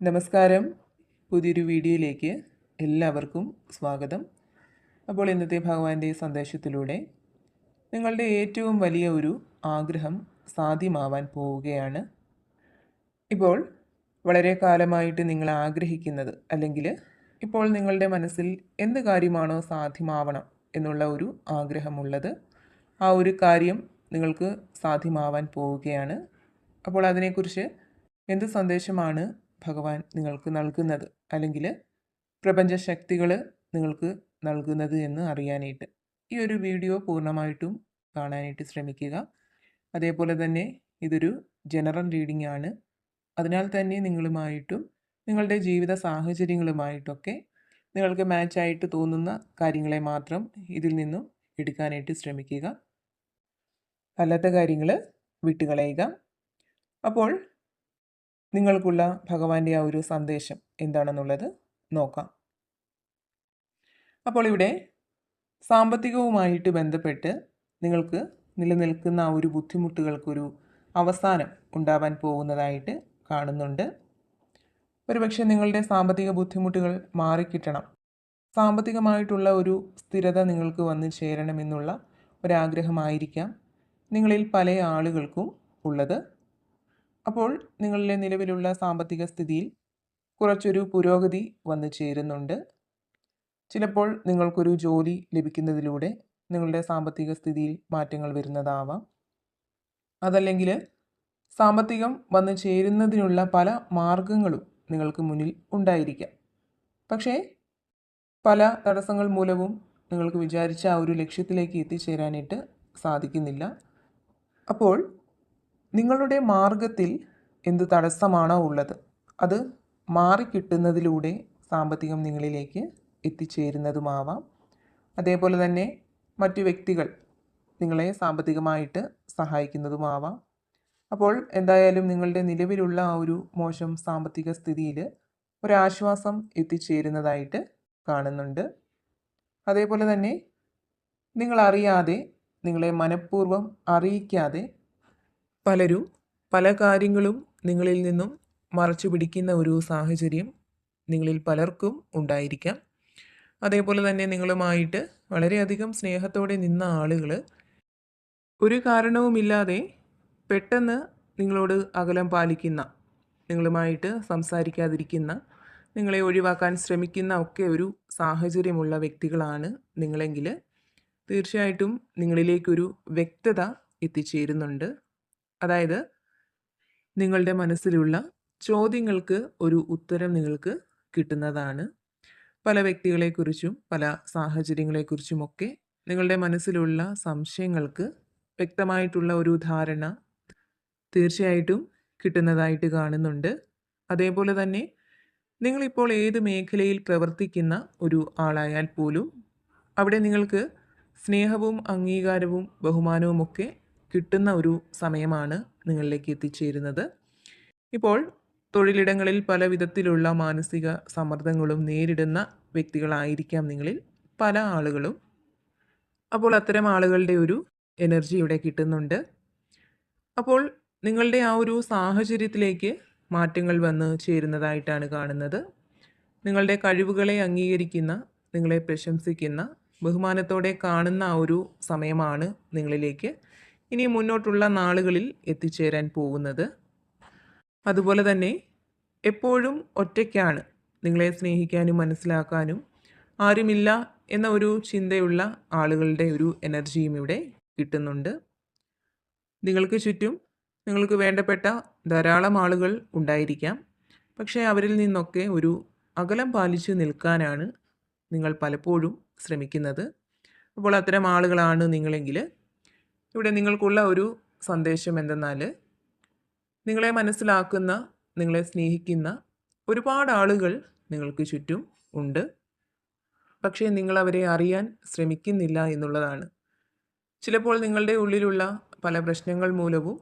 നമസ്കാരം. പുതിയൊരു വീഡിയോയിലേക്ക് എല്ലാവർക്കും സ്വാഗതം. അപ്പോൾ ഇന്നത്തെ ഭഗവാന്റെ സന്ദേശത്തിലൂടെ നിങ്ങളുടെ ഏറ്റവും വലിയ ഒരു ആഗ്രഹം സാധ്യമാവാൻ പോവുകയാണ്. ഇപ്പോൾ വളരെ കാലമായിട്ട് നിങ്ങൾ ആഗ്രഹിക്കുന്നത് അല്ലെങ്കിൽ ഇപ്പോൾ നിങ്ങളുടെ മനസ്സിൽ എന്ത് കാര്യമാണോ സാധ്യമാവണം എന്നുള്ള ഒരു ആഗ്രഹമുള്ളത് ആ ഒരു കാര്യം നിങ്ങൾക്ക് സാധ്യമാവാൻ പോവുകയാണ്. അപ്പോൾ അതിനെക്കുറിച്ച് എന്ത് സന്ദേശമാണ് ഭഗവാൻ നിങ്ങൾക്ക് നൽകുന്നത് അല്ലെങ്കിൽ പ്രപഞ്ച ശക്തികൾ നിങ്ങൾക്ക് നൽകുന്നത് എന്ന് അറിയാനായിട്ട് ഈ ഒരു വീഡിയോ പൂർണമായിട്ടും കാണാനായിട്ട് ശ്രമിക്കുക. അതേപോലെ തന്നെ ഇതൊരു ജനറൽ റീഡിംഗ് ആണ്. അതിനാൽ തന്നെ നിങ്ങളുമായിട്ടും നിങ്ങളുടെ ജീവിത സാഹചര്യങ്ങളുമായിട്ടൊക്കെ നിങ്ങൾക്ക് മാച്ചായിട്ട് തോന്നുന്ന കാര്യങ്ങളെ മാത്രം ഇതിൽ നിന്നും എടുക്കാനായിട്ട് ശ്രമിക്കുക. അല്ലാത്ത കാര്യങ്ങൾ വിട്ടുകളയുക. അപ്പോൾ നിങ്ങൾക്കുള്ള ഭഗവാന്റെ ആ ഒരു സന്ദേശം എന്താണെന്നുള്ളത് നോക്കാം. അപ്പോൾ ഇവിടെ സാമ്പത്തികവുമായിട്ട് ബന്ധപ്പെട്ട് നിങ്ങൾക്ക് നിലനിൽക്കുന്ന ആ ഒരു ബുദ്ധിമുട്ടുകൾക്കൊരു അവസാനം ഉണ്ടാവാൻ പോകുന്നതായിട്ട് കാണുന്നുണ്ട്. ഒരുപക്ഷെ നിങ്ങളുടെ സാമ്പത്തിക ബുദ്ധിമുട്ടുകൾ മാറിക്കിട്ടണം. സാമ്പത്തികമായിട്ടുള്ള ഒരു സ്ഥിരത നിങ്ങൾക്ക് വന്നു ചേരണമെന്നുള്ള ഒരാഗ്രഹമായിരിക്കാം നിങ്ങളിൽ പല ആളുകൾക്കും ഉള്ളത്. അപ്പോൾ നിങ്ങളിലെ നിലവിലുള്ള സാമ്പത്തിക സ്ഥിതിയിൽ കുറച്ചൊരു പുരോഗതി വന്നു ചേരുന്നുണ്ട്. ചിലപ്പോൾ നിങ്ങൾക്കൊരു ജോലി ലഭിക്കുന്നതിലൂടെ നിങ്ങളുടെ സാമ്പത്തിക സ്ഥിതിയിൽ മാറ്റങ്ങൾ വരുന്നതാവാം. അതല്ലെങ്കിൽ സാമ്പത്തികം വന്നു ചേരുന്നതിനുള്ള പല മാർഗങ്ങളും നിങ്ങൾക്ക് മുന്നിൽ ഉണ്ടായിരിക്കാം. പക്ഷേ പല തടസ്സങ്ങൾ മൂലവും നിങ്ങൾക്ക് വിചാരിച്ച ആ ഒരു ലക്ഷ്യത്തിലേക്ക് എത്തിച്ചേരാനായിട്ട് സാധിക്കുന്നില്ല. അപ്പോൾ നിങ്ങളുടെ മാർഗത്തിൽ എന്ത് തടസ്സമാണോ ഉള്ളത് അത് മാറിക്കിട്ടുന്നതിലൂടെ സാമ്പത്തികം നിങ്ങളിലേക്ക് എത്തിച്ചേരുന്നതുമാവാം. അതേപോലെ തന്നെ മറ്റു വ്യക്തികൾ നിങ്ങളെ സാമ്പത്തികമായിട്ട് സഹായിക്കുന്നതുമാവാം. അപ്പോൾ എന്തായാലും നിങ്ങളുടെ നിലവിലുള്ള ആ ഒരു മോശം സാമ്പത്തിക സ്ഥിതിയിൽ ഒരാശ്വാസം എത്തിച്ചേരുന്നതായിട്ട് കാണുന്നുണ്ട്. അതേപോലെ തന്നെ നിങ്ങളറിയാതെ നിങ്ങളെ മനഃപൂർവം അറിയിക്കാതെ പലരും പല കാര്യങ്ങളും നിങ്ങളിൽ നിന്നും മറച്ചു പിടിക്കുന്ന ഒരു സാഹചര്യം നിങ്ങളിൽ പലർക്കും ഉണ്ടായിരിക്കാം. അതേപോലെ തന്നെ നിങ്ങളുമായിട്ട് വളരെയധികം സ്നേഹത്തോടെ നിന്ന ആളുകൾ ഒരു കാരണവുമില്ലാതെ പെട്ടെന്ന് നിങ്ങളോട് അകലം പാലിക്കുന്ന നിങ്ങളുമായിട്ട് സംസാരിക്കാതിരിക്കുന്ന നിങ്ങളെ ഒഴിവാക്കാൻ ശ്രമിക്കുന്ന ഒക്കെ ഒരു സാഹചര്യമുള്ള വ്യക്തികളാണ് നിങ്ങളെങ്കിൽ തീർച്ചയായിട്ടും നിങ്ങളിലേക്കൊരു വ്യക്തത എത്തിച്ചേരുന്നുണ്ട്. അതായത് നിങ്ങളുടെ മനസ്സിലുള്ള ചോദ്യങ്ങൾക്ക് ഒരു ഉത്തരം നിങ്ങൾക്ക് കിട്ടുന്നതാണ്. പല വ്യക്തികളെക്കുറിച്ചും പല സാഹചര്യങ്ങളെക്കുറിച്ചുമൊക്കെ നിങ്ങളുടെ മനസ്സിലുള്ള സംശയങ്ങൾക്ക് വ്യക്തമായിട്ടുള്ള ഒരു ധാരണ തീർച്ചയായിട്ടും കിട്ടുന്നതായിട്ട് കാണുന്നുണ്ട്. അതേപോലെ തന്നെ നിങ്ങളിപ്പോൾ ഏത് മേഖലയിൽ പ്രവർത്തിക്കുന്ന ഒരു ആളായാൽ പോലും അവിടെ നിങ്ങൾക്ക് സ്നേഹവും അംഗീകാരവും ബഹുമാനവുമൊക്കെ കിട്ടുന്ന ഒരു സമയമാണ് നിങ്ങളിലേക്ക് എത്തിച്ചേരുന്നത്. ഇപ്പോൾ തൊഴിലിടങ്ങളിൽ പല വിധത്തിലുള്ള മാനസിക സമ്മർദ്ദങ്ങളും നേരിടുന്ന വ്യക്തികളായിരിക്കാം നിങ്ങളിൽ പല ആളുകളും. അപ്പോൾ അത്തരം ആളുകളുടെ ഒരു എനർജി ഇവിടെ കിട്ടുന്നുണ്ട്. അപ്പോൾ നിങ്ങളുടെ ആ ഒരു സാഹചര്യത്തിലേക്ക് മാറ്റങ്ങൾ വന്ന് ചേരുന്നതായിട്ടാണ് കാണുന്നത്. നിങ്ങളുടെ കഴിവുകളെ അംഗീകരിക്കുന്ന നിങ്ങളെ പ്രശംസിക്കുന്ന ബഹുമാനത്തോടെ കാണുന്ന ആ ഒരു സമയമാണ് നിങ്ങളിലേക്ക് ഇനി മുന്നോട്ടുള്ള നാളുകളിൽ എത്തിച്ചേരാൻ പോകുന്നത്. അതുപോലെ തന്നെ എപ്പോഴും ഒറ്റയ്ക്കാണ് നിങ്ങളെ സ്നേഹിക്കാനും മനസ്സിലാക്കാനും ആരുമില്ല എന്ന ഒരു ചിന്തയുള്ള ആളുകളുടെ ഒരു എനർജിയും ഇവിടെ കിട്ടുന്നുണ്ട്. നിങ്ങൾക്ക് ചുറ്റും നിങ്ങൾക്ക് വേണ്ടപ്പെട്ട ധാരാളം ആളുകൾ ഉണ്ടായിരിക്കാം. പക്ഷേ അവരിൽ നിന്നൊക്കെ ഒരു അകലം പാലിച്ച് നിൽക്കാനാണ് നിങ്ങൾ പലപ്പോഴും ശ്രമിക്കുന്നത്. അപ്പോൾ അത്തരം ആളുകളാണ് നിങ്ങളെങ്കിൽ ഇവിടെ നിങ്ങൾക്കുള്ള ഒരു സന്ദേശം എന്തെന്നാൽ നിങ്ങളെ മനസ്സിലാക്കുന്ന നിങ്ങളെ സ്നേഹിക്കുന്ന ഒരുപാട് ആളുകൾ നിങ്ങൾക്ക് ചുറ്റും ഉണ്ട്. പക്ഷേ നിങ്ങൾ അവരെ അറിയാൻ ശ്രമിക്കുന്നില്ല എന്നുള്ളതാണ്. ചിലപ്പോൾ നിങ്ങളുടെ ഉള്ളിലുള്ള പല പ്രശ്നങ്ങൾ മൂലവും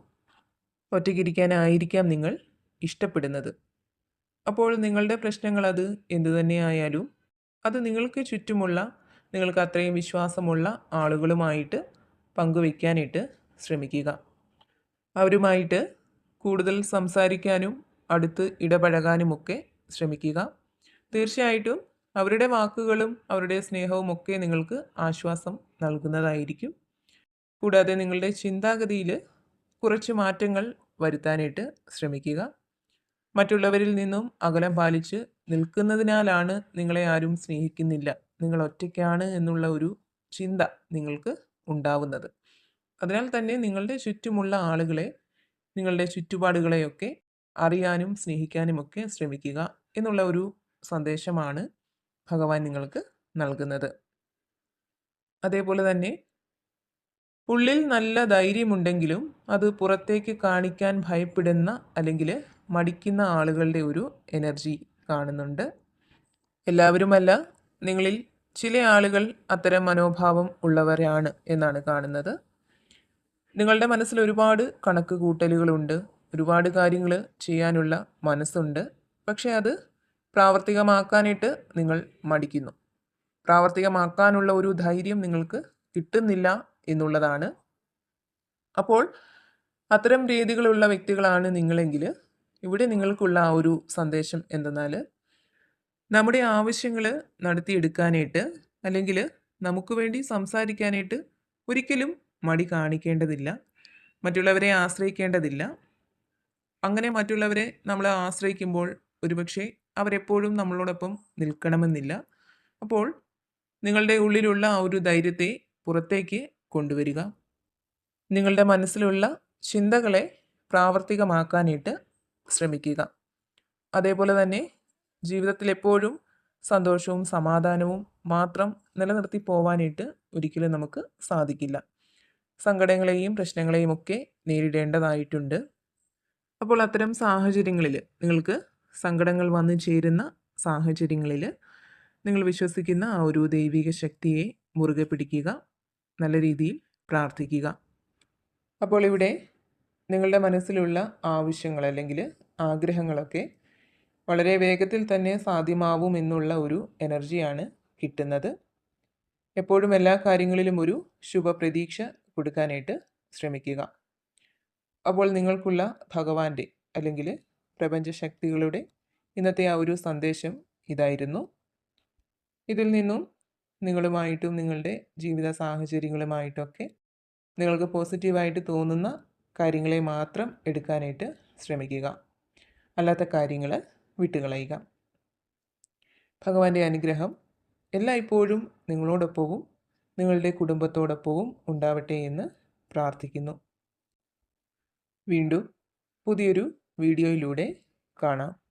ഒറ്റയ്ക്കിരിക്കാനായിരിക്കാം നിങ്ങൾ ഇഷ്ടപ്പെടുന്നത്. അപ്പോൾ നിങ്ങളുടെ പ്രശ്നങ്ങൾ അത് എന്തു തന്നെയായാലും അത് നിങ്ങൾക്ക് ചുറ്റുമുള്ള നിങ്ങൾക്ക് അത്രയും വിശ്വാസമുള്ള ആളുകളുമായിട്ട് പങ്കുവയ്ക്കാനായിട്ട് ശ്രമിക്കുക. അവരുമായിട്ട് കൂടുതൽ സംസാരിക്കാനും അടുത്ത് ഇടപഴകാനുമൊക്കെ ശ്രമിക്കുക. തീർച്ചയായിട്ടും അവരുടെ വാക്കുകളും അവരുടെ സ്നേഹവും ഒക്കെ നിങ്ങൾക്ക് ആശ്വാസം നൽകുന്നതായിരിക്കും. കൂടാതെ നിങ്ങളുടെ ചിന്താഗതിയിൽ കുറച്ച് മാറ്റങ്ങൾ വരുത്താനായിട്ട് ശ്രമിക്കുക. മറ്റുള്ളവരിൽ നിന്നും അകലം പാലിച്ച് നിൽക്കുന്നതിനാലാണ് നിങ്ങളെ ആരും സ്നേഹിക്കുന്നില്ല. നിങ്ങൾ ഒറ്റയ്ക്കാണ് എന്നുള്ള ഒരു ചിന്ത നിങ്ങൾക്ക് ഉണ്ടാവുന്നത്. അതിനാൽ തന്നെ നിങ്ങളുടെ ചുറ്റുമുള്ള ആളുകളെ നിങ്ങളുടെ ചുറ്റുപാടുകളെയൊക്കെ അറിയാനും സ്നേഹിക്കാനുമൊക്കെ ശ്രമിക്കുക എന്നുള്ള ഒരു സന്ദേശമാണ് ഭഗവാൻ നിങ്ങൾക്ക് നൽകുന്നത്. അതേപോലെ തന്നെ ഉള്ളിൽ നല്ല ധൈര്യമുണ്ടെങ്കിലും അത് പുറത്തേക്ക് കാണിക്കാൻ ഭയപ്പെടുന്ന അല്ലെങ്കിൽ മടിക്കുന്ന ആളുകളുടെ ഒരു എനർജി കാണുന്നുണ്ട്. എല്ലാവരുമല്ല നിങ്ങളിൽ ചില ആളുകൾ അത്തരം മനോഭാവം ഉള്ളവരാണ് എന്നാണ് കാണുന്നത്. നിങ്ങളുടെ മനസ്സിൽ ഒരുപാട് കണക്ക് കൂട്ടലുകളുണ്ട് ഒരുപാട് കാര്യങ്ങൾ ചെയ്യാനുള്ള മനസ്സുണ്ട്. പക്ഷേ അത് പ്രാവർത്തികമാക്കാനായിട്ട് നിങ്ങൾ മടിക്കുന്നു. പ്രാവർത്തികമാക്കാനുള്ള ഒരു ധൈര്യം നിങ്ങൾക്ക് കിട്ടുന്നില്ല എന്നുള്ളതാണ്. അപ്പോൾ അത്തരം രീതികളുള്ള വ്യക്തികളാണ് നിങ്ങളെങ്കിൽ ഇവിടെ നിങ്ങൾക്കുള്ള ആ ഒരു സന്ദേശം എന്തെന്നാൽ നമ്മുടെ ആവശ്യങ്ങൾ നടത്തിയെടുക്കാനായിട്ട് അല്ലെങ്കിൽ നമുക്ക് വേണ്ടി സംസാരിക്കാനായിട്ട് ഒരിക്കലും മടി കാണിക്കേണ്ടതില്ല. മറ്റുള്ളവരെ ആശ്രയിക്കേണ്ടതില്ല. അങ്ങനെ മറ്റുള്ളവരെ നമ്മൾ ആശ്രയിക്കുമ്പോൾ ഒരുപക്ഷെ അവരെപ്പോഴും നമ്മളോടൊപ്പം നിൽക്കണമെന്നില്ല. അപ്പോൾ നിങ്ങളുടെ ഉള്ളിലുള്ള ആ ഒരു ധൈര്യത്തെ പുറത്തേക്ക് കൊണ്ടുവരിക. നിങ്ങളുടെ മനസ്സിലുള്ള ചിന്തകളെ പ്രാവർത്തികമാക്കാനായിട്ട് ശ്രമിക്കുക. അതേപോലെ തന്നെ ജീവിതത്തിൽ എപ്പോഴും സന്തോഷവും സമാധാനവും മാത്രം നിലനിർത്തി പോവാനായിട്ട് ഒരിക്കലും നമുക്ക് സാധിക്കില്ല. സങ്കടങ്ങളെയും പ്രശ്നങ്ങളെയും ഒക്കെ നേരിടേണ്ടതായിട്ടുണ്ട്. അപ്പോൾ അത്തരം സാഹചര്യങ്ങളിൽ നിങ്ങൾക്ക് സങ്കടങ്ങൾ വന്നു ചേരുന്ന സാഹചര്യങ്ങളിൽ നിങ്ങൾ വിശ്വസിക്കുന്ന ആ ഒരു ദൈവിക ശക്തിയെ മുറുകെ പിടിക്കുക നല്ല രീതിയിൽ പ്രാർത്ഥിക്കുക. അപ്പോൾ ഇവിടെ നിങ്ങളുടെ മനസ്സിലുള്ള ആവശ്യങ്ങൾ അല്ലെങ്കിൽ ആഗ്രഹങ്ങളൊക്കെ വളരെ വേഗത്തിൽ തന്നെ സാധ്യമാവുമെന്നുള്ള ഒരു എനർജിയാണ് കിട്ടുന്നത്. എപ്പോഴും എല്ലാ കാര്യങ്ങളിലും ഒരു ശുഭപ്രതീക്ഷ കൊടുക്കാനായിട്ട് ശ്രമിക്കുക. അപ്പോൾ നിങ്ങൾക്കുള്ള ഭഗവാന്റെ അല്ലെങ്കിൽ പ്രപഞ്ചശക്തികളുടെ ഇന്നത്തെ ആ ഒരു സന്ദേശം ഇതായിരുന്നു. ഇതിൽ നിന്നും നിങ്ങളുമായിട്ടും നിങ്ങളുടെ ജീവിത സാഹചര്യങ്ങളുമായിട്ടൊക്കെ നിങ്ങൾക്ക് പോസിറ്റീവായിട്ട് തോന്നുന്ന കാര്യങ്ങളെ മാത്രം എടുക്കാനായിട്ട് ശ്രമിക്കുക. അല്ലാത്ത കാര്യങ്ങൾ വിട്ടുകളയുക. ഭഗവാന്റെ അനുഗ്രഹം എല്ലായ്പ്പോഴും നിങ്ങളോടൊപ്പവും നിങ്ങളുടെ കുടുംബത്തോടൊപ്പവും ഉണ്ടാവട്ടെ എന്ന് പ്രാർത്ഥിക്കുന്നു. വീണ്ടും പുതിയൊരു വീഡിയോയിലൂടെ കാണാം.